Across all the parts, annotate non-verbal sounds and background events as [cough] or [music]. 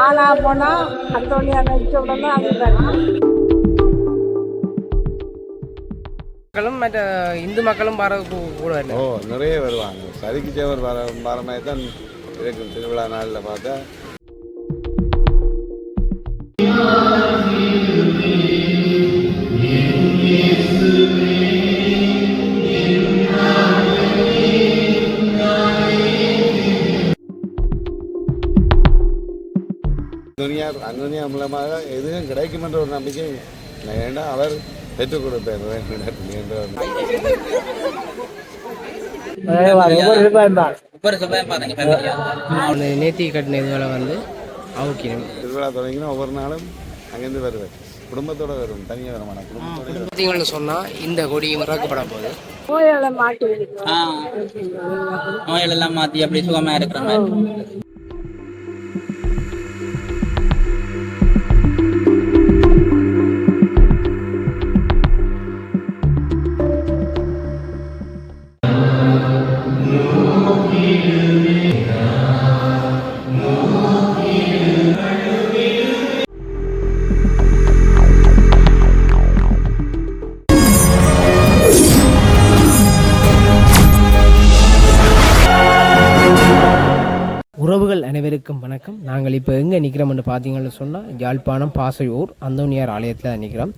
காணா போனா அத்தோணியா நடிச்ச உடனே அது மக்களும் மற்ற இந்து மக்களும் வர கூட ஓ நிறைய வருவாங்க. சரிக்கு தேவர் வர வர மாதிரி தான் இருக்கும். திருவிழா நாளில் பார்த்தா துனியா அந்நுனியா மூலமாக எதுவும் கிடைக்கும் என்ற ஒரு நம்பிக்கை ஏன்னா அவர் பெற்றுக் கொடுப்பார் அந்த நேத்தி கட்டின இதுகளை வந்து அவுக்கணும் திருவிழா தொடங்கினா ஒவ்வொரு நாளும் அங்கேருந்து வருவார். குடும்பத்தோட வரும் தனியாக வர மாட்டாங்க குடும்பத்தோட சொன்னால் இந்த கொடியும் இறக்கப்பட போகுது. ஆ. நோய்கள் எல்லாம் மாத்தி அப்படி சுகமா இருக்கிற மாதிரி. நாங்கள் இப்போ எங்கே நிற்கிறோம்னு பார்த்தீங்கன்னு சொன்னால் யாழ்ப்பாணம் பாசையூர் அந்தோனியார் ஆலயத்தில் நிற்கிறோம்.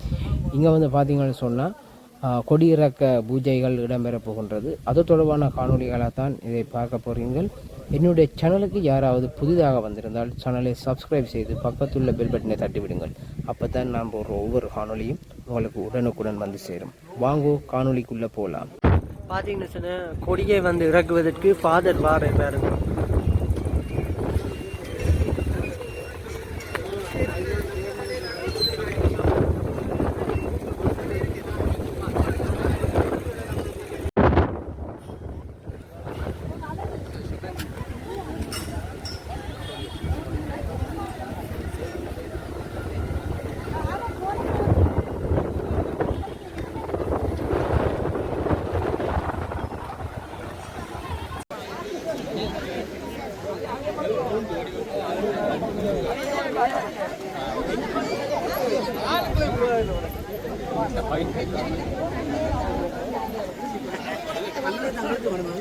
இங்கே வந்து பார்த்தீங்கன்னு சொன்னால் கொடியிறக்க பூஜைகள் இடம்பெற போகின்றது. அது தொடர்பான காணொலிகளாக தான் இதை பார்க்க போகிறீர்கள். என்னுடைய சேனலுக்கு யாராவது புதிதாக வந்திருந்தால் சேனலை சப்ஸ்கிரைப் செய்து பக்கத்துள்ள பெல் பட்டனை தட்டிவிடுங்கள். அப்போ தான் நாம் ஒரு ஒவ்வொரு காணொலியும் உங்களுக்கு உடனுக்குடன் வந்து சேரும். வாங்கோ காணொளிக்குள்ளே போகலாம். பார்த்தீங்கன்னு சொன்னால் கொடியை வந்து இறக்குவதற்கு ஃபாதர் வார வந்து தங்கிட்டு வரணும்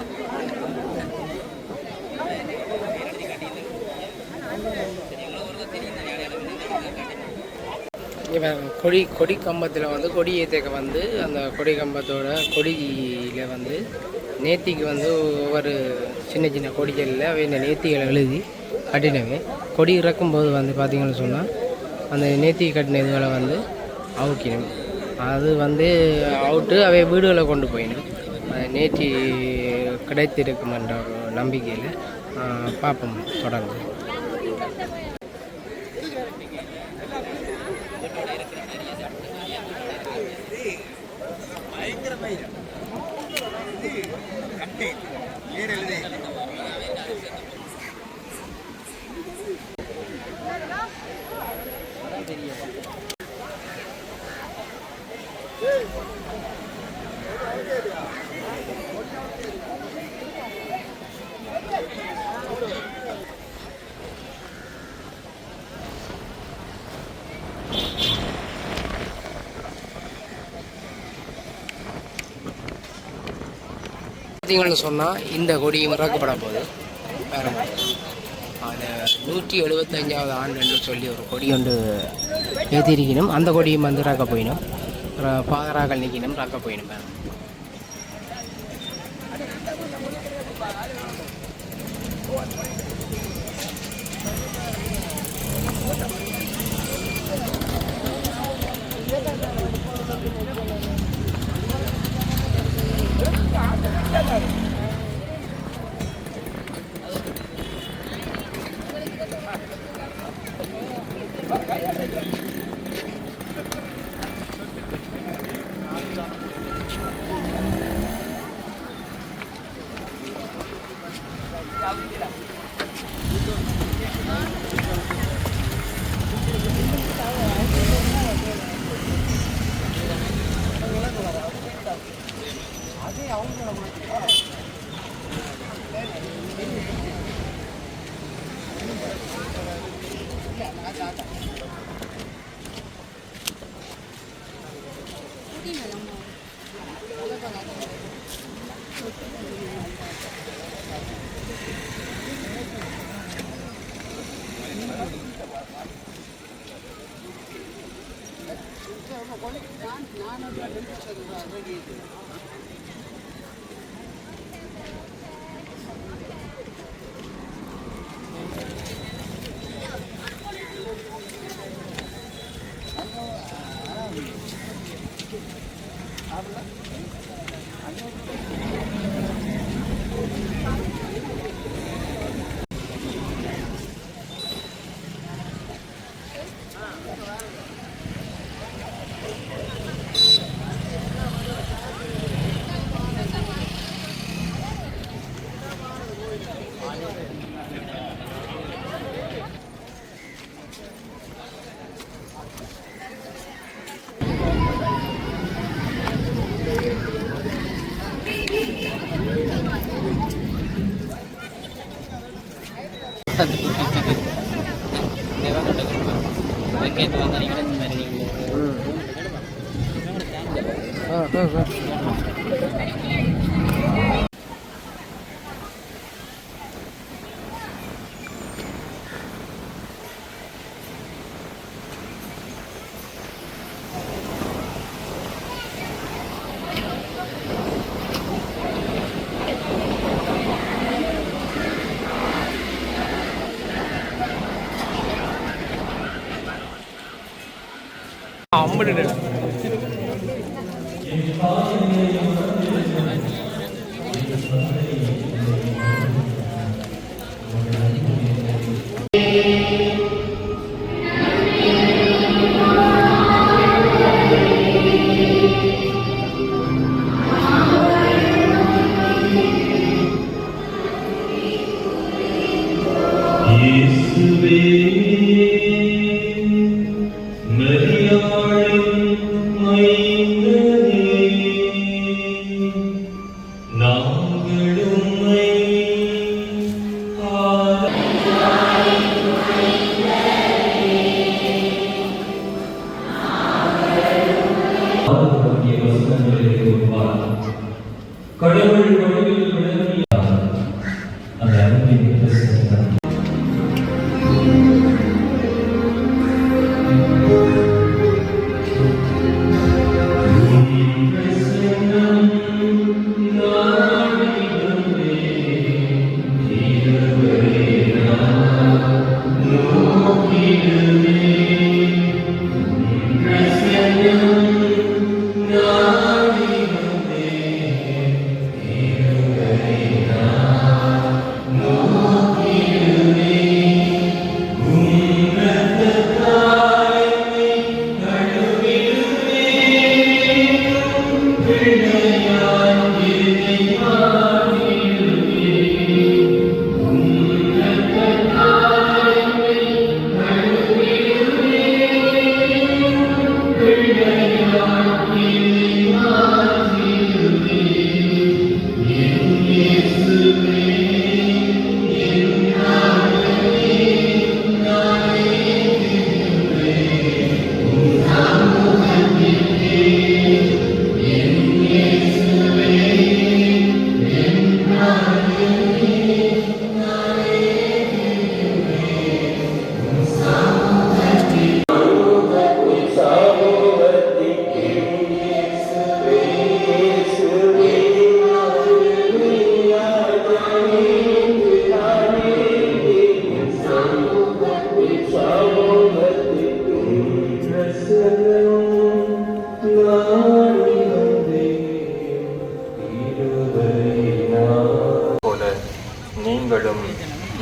இவன் கொடி கொடி கம்பத்தில் வந்து கொடி ஏற்றக்க வந்து அந்த கொடி கம்பத்தோட கொடியில் வந்து நேத்திக்கு வந்து ஒவ்வொரு சின்ன சின்ன கொடிகளில் அவை இந்த நேத்திகளை எழுதி கட்டினவை. கொடி இறக்கும்போது வந்து பார்த்திங்கன்னு சொன்னால் அந்த நேத்தி கட்டின இதுகளை வந்து அவுக்கணும் அது வந்து அவுட்டு அவை வீடுகளை கொண்டு போயினும் அது நேத்தி கிடைத்திருக்கும் என்ற நம்பிக்கையில் பார்ப்போம் தொடர்ந்து. இது கட்டை பேர் எழுதே பார்த்தீங்கன்னு சொன்னால் இந்த கொடியும் இறக்கப்பட போகுது. வேறு அது நூற்றி எழுபத்தஞ்சாவது ஆண்டுன்னு சொல்லி ஒரு கொடி ஒன்று ஏற்றிருக்கணும் அந்த கொடியும் வந்து இறக்க போயிடும். பாதராக்கள் நிற்கணும் ரக்க Nada, nada. Thank you. போயிடும் மாதிரி ஆ ஆ ஆ What it is.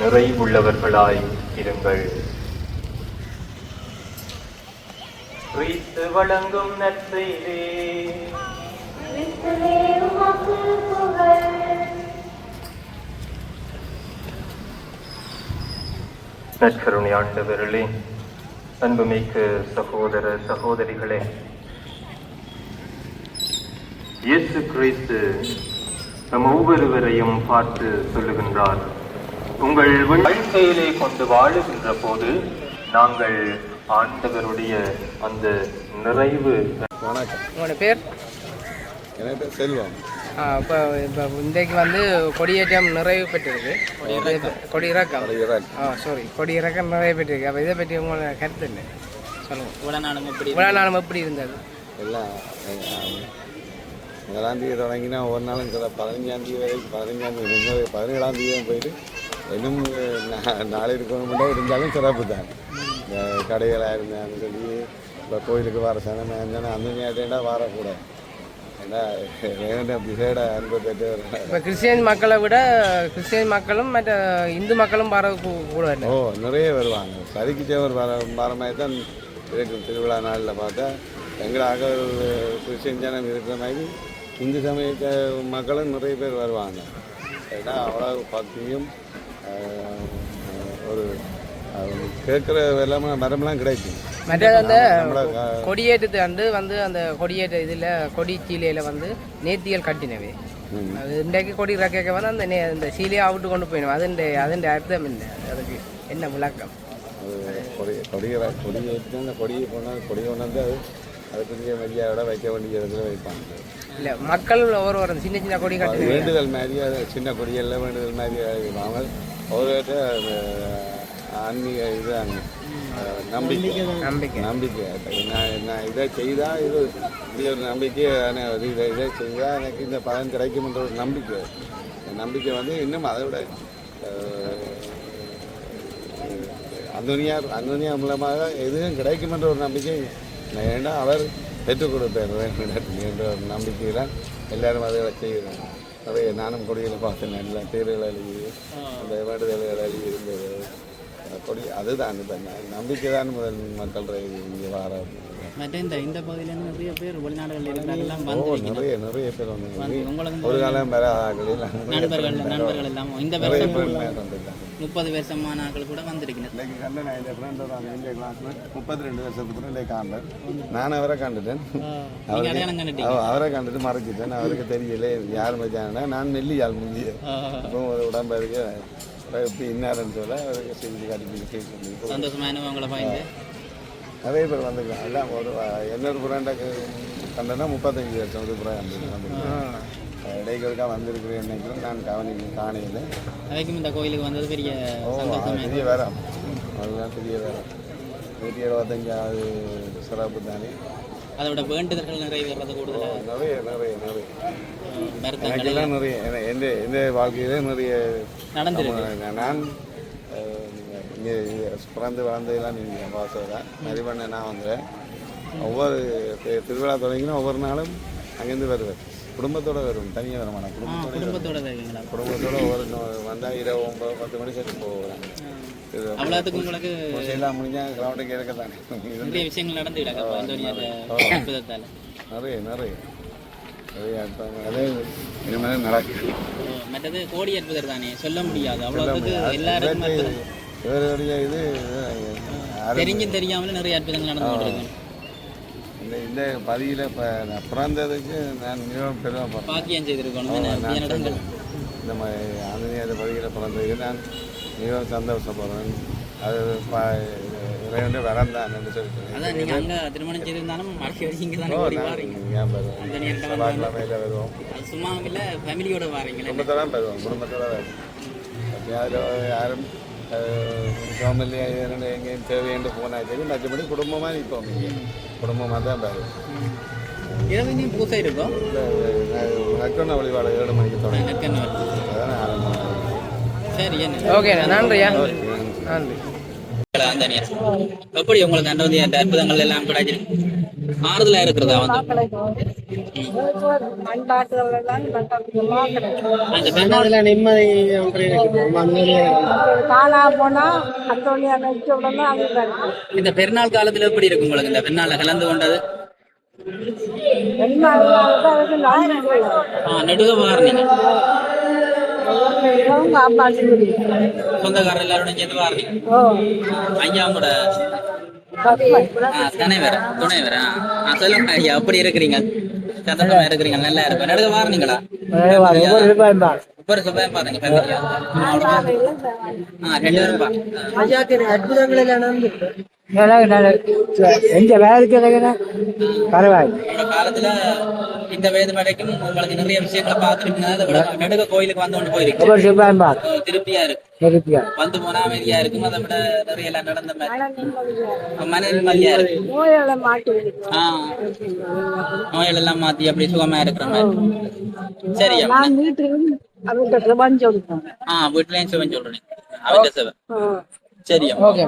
உள்ளவர்களாய் இருங்கள். கிறிஸ்து வழங்கும் நற்செய்தி. நற்கருணை ஆண்டவர்களே அன்புமிக்கு சகோதர சகோதரிகளே இயேசு கிறிஸ்து நம் ஒவ்வொருவரையும் பார்த்து சொல்லுகின்றார். உங்கள் வாழ்க்கையிலே கொண்டு வாழுகின்ற போது நாங்கள் ஆண்டவருடைய அந்த நிறைவு வணக்கம். உங்களோட பேர்? எனக்கு பேர் செல்வம். இப்போ இப்போ இன்றைக்கு வந்து கொடியேற்றம் நிறைவு பெற்றிருக்கு. கொடியிறக்கம். ஆ சாரி கொடியிறக்கம் நிறைவு பெற்றிருக்கு. அப்போ இதை பற்றி உங்களோட கருத்து என்ன? சொல்லுங்கள் இப்படி இவ்வளோ நாளும் எப்படி இருந்தது? எல்லாம் அஹ், முதலாம் தேதி தொடங்கினா ஒவ்வொரு நாளும் சில பதினஞ்சாம் தேதி வரைக்கும் பதினஞ்சாம் தேதி இருந்தது பதினேழாம் தேதி போயிட்டு இன்னும் நாளை இருக்கணும் இருந்தாலும் சிறப்பு தான். இந்த கடைகளாக இருந்தாலும் சொல்லி இப்போ கோயிலுக்கு வர சனமே இருந்தாலும் அந்த நேரத்தேண்டா வரக்கூடாது. இப்போ கிறிஸ்டியன் மக்களை விட கிறிஸ்டியன் மக்களும் மற்ற இந்து மக்களும் வர கூட ஓ நிறைய வருவாங்க. சரிக்கு தேவர் வர வர மாதிரி தான் இருக்கும். திருவிழா நாளில் பார்த்தா எங்களாக கிறிஸ்டின் ஜனம் இருக்கிற மாதிரி இந்து சமய க- மக்களும் நிறைய பேர் வருவாங்க. ஏன்னா அவ்வளோ பக்தியும் ஒரு கேட்குற எல்லாமே மரம்லாம் கிடைக்கும். மற்றது அந்த கொடியேற்றத்து அண்டு வந்து அந்த கொடியேற்ற இதில் கொடி சீலையில் வந்து நேர்த்திகள் கட்டினவே. அது இன்றைக்கு கொடி இறக்க வந்து அந்த நே இந்த சீலையை அவுட்டு கொண்டு போயிடும் அதுண்ட அதுண்ட அர்த்தம் என்ன அதுக்கு என்ன விளக்கம்? கொடி கொடியை கொடி அந்த கொடியை கொண்டாந்து கொடியை கொண்டாந்து அது அதுக்குரிய மரியாதையோட வைக்க வேண்டிய இடத்துல வைப்பாங்க. இல்லை மக்கள் ஒரு ஒரு சின்ன சின்ன கொடி கட்டினவே. வேண்டுதல் மாதிரி சின்ன கொடியெல்லாம் வேண்டுதல் மாதிரி இல்லாமல் ஒருவர்கிட்ட ஆன்மீக இது அங்க, அஹ், நம்பிக்கை. நம்பிக்கை நம்பிக்கை. நான் நான் இதை செய்தால் இது இப்படி ஒரு நம்பிக்கை நான் இது இதை செய்தால் எனக்கு இந்த பலன் கிடைக்கும்ன்ற ஒரு நம்பிக்கை. நம்பிக்கை வந்து இன்னும் அதை விட அந்தோனியார் அந்தோனியார் மூலமாக எதுவும் கிடைக்குமென்ற ஒரு நம்பிக்கை நான் ஏன்னா அவர் பெற்றுக் கொடுப்பார் [laughs] என்ற ஒரு நம்பிக்கையில் எல்லாரும் அதை செய்கிறாங்க. நிறைய நானும் கொடியில் பார்த்தேன். நல்ல தேர்தல் எழுதி அந்த வேண்டுதல்கள் எழுதி இருந்தது. கொடி அதுதான் இப்போ நம்பிக்கை தான் முதல் மக்கள் இங்கே வர மற்ற இந்த இந்த பகுதியிலேருந்து நிறைய பேர் வெளிநாடுகளில் இருக்கிறாங்கலாம் ஓ வந்து நிறைய நிறைய பேர் வந்து உங்களுக்கு ஒரு காலம் ஆகலையில் நண்பர்கள் நண்பர்கள் எல்லாம் இந்த வருஷம் முப்பது வருஷமான ஆட்கள் கூட வந்திருக்கணும் இன்னைக்கு கண்டு நான் இந்த ஃப்ரெண்ட் ஒரு இந்த கிளாஸ்ல முப்பத்தி ரெண்டு வருஷத்துக்கு இன்னைக்கு காண்டேன் நான் அவரை கண்டுட்டேன். நீங்க அடையாளம் கண்டுட்டீங்க. அவ- அவரை கண்டுட்டு மறைச்சிட்டேன். அவருக்கு தெரியல. யார் மச்சானா நான் மெல்லி ஆள் முந்திய இப்போ ஒரு உடம்பு இருக்கு எப்படி இன்னாருன்னு சொல்ல செஞ்சு காட்டி சந்தோஷமான உங்களை பாய்ந்து நிறைய பேர் வந்துருக்காங்க. எல்லாம் ஒரு இன்னொரு புறாண்டாக்கு கண்டனா முப்பத்தஞ்சு புறா வந்துருக்காங்க. இடைகளுக்காக வந்திருக்கிறேன் நினைக்கிறேன் நான் கவனி காணையில் அவைக்கும் இந்த கோயிலுக்கு வந்தது பெரிய பெரிய வேறம் அதுதான் பெரிய வேறம் நூற்றி எழுபத்தஞ்சாவது சிறப்பு தானே. அதோட வேண்டுதல்கள் நிறைவேறது கூடுதலாக நிறைய நிறைய நிறைய. நிறைய எந்த எந்த வாழ்க்கையில நிறைய நடந்திருக்கு. நான் இங்கே பிறந்து வளர்ந்ததெல்லாம் நீங்கள் பார்த்ததான் மதிவண்ண நான் வந்தேன். ஒவ்வொரு திருவிழா தொடங்கினா ஒவ்வொரு நாளும் அங்கேருந்து வருவேன் குடும்பத்தோட வருவேன் தனியாக வர மாட்டேன் குடும்பத்தோட குடும்பத்தோட குடும்பத்தோட ஒவ்வொரு வந்தால் இரவு ஒன்பது பத்து மணி சரி போகிறேன் அவ்வளோத்துக்கு உங்களுக்கு எல்லாம் முடிஞ்சால் கிரௌண்டுக்கு இருக்க தானே நிறைய விஷயங்கள் நடந்து நிறைய நிறைய. இனிமேல் நடக்குது மற்றது கோடி அற்புதர் தானே? சொல்ல முடியாது. அவ்வளோத்துக்கு எல்லாருக்கும் இவருடைய இது தெரிஞ்சும் தெரியாமலும் நிறைய அற்புதங்கள் நடந்து கொண்டிருக்கு. இந்த இந்த பதியில் இப்போ நான் பிறந்ததுக்கு நான் மிகவும் பெருமைப்படுறேன். பாக்கியம் செய்திருக்கணும். இந்த மாதிரி ஆஞ்சநேயர் பதியில் பிறந்ததுக்கு நான் மிகவும் சந்தோஷப்படுறேன். அது ப- இறைவனுடைய வரம் தான் என்று சொல்லி அதான் நீங்க அங்க திருமணம் செய்திருந்தாலும் மறுபடியும் இங்க தானே செவ்வாய்க்கிழமையில் வருவோம். சும்மா இல்ல ஃபேமிலியோட வாரீங்களே. குடும்பத்தோட பெறுவோம் குடும்பத்தோட அப்படி அதில் யாரும் ஃபேமிலி எங்கேயும் தேவையென்று போனால் சரி மற்றபடி குடும்பமாக நிற்போம் இங்கே. குடும்பமாக தான் பெறுவோம் இரவு நீ பூசை இருக்கும் இந்த நக்கண்ண வழிபாடு ஏழு மணிக்கு தொடங்கும் நெற்கண்ணூர் அதான் ஆரம்பம். சரி என்ன? ஓகே நன்றியா? நன்றி. ஆந்தனியா எப்படி உங்களுக்கு அந்த வந்து அந்த அற்புதங்கள் எல்லாம் கிடைச்சிருக்கு ஆறுதலா இருக்கிறதா வந்து? கிடைக்கும் இந்த பெருநாள் காலத்துல எப்படி இருக்கும் உங்களுக்கு இந்த பெருநாள்ல கலந்து கொண்டது? என்ன அதுக்கு நன்றி ஆ நெடுக வாரினீங்க காப்பாற்றி சொந்தக்காரர் எல்லாரோட சேர்ந்து வாரினீங்க ஓ ஐயா கூட துணைவர் சொல்லுங்க ஐயா அப்படி இருக்கிறீங்க சந்தோஷமா இருக்கிறீங்க நல்லா இருக்கும் நடுக வாரினீங்களா எந்த வேலைக்கு பரவாயில்ல. உங்களோட காலத்துல இந்த வயது வரைக்கும் உங்களுக்கு நிறைய விஷயங்களை பார்த்துருக்கீங்க நடுக கோயிலுக்கு வந்து கொண்டு போயிருக்கீங்க திருப்தியா இருக்கு. வந்து போனா அமைதியா இருக்கும் அதை விட நிறைய எல்லாம் நடந்த மாதிரி. மன நிம்மதியா இருக்கு. நோய்கள் எல்லாம் மாத்தி அப்படி சுகமா இருக்கிற மாதிரி. சரியா அவங்க பிரபஞ்சம் சொல்லுவேன் ஆ வீட்லயும் சிவன் சொல்றேன். அவட்ட சிவன் சரியா? ஓகே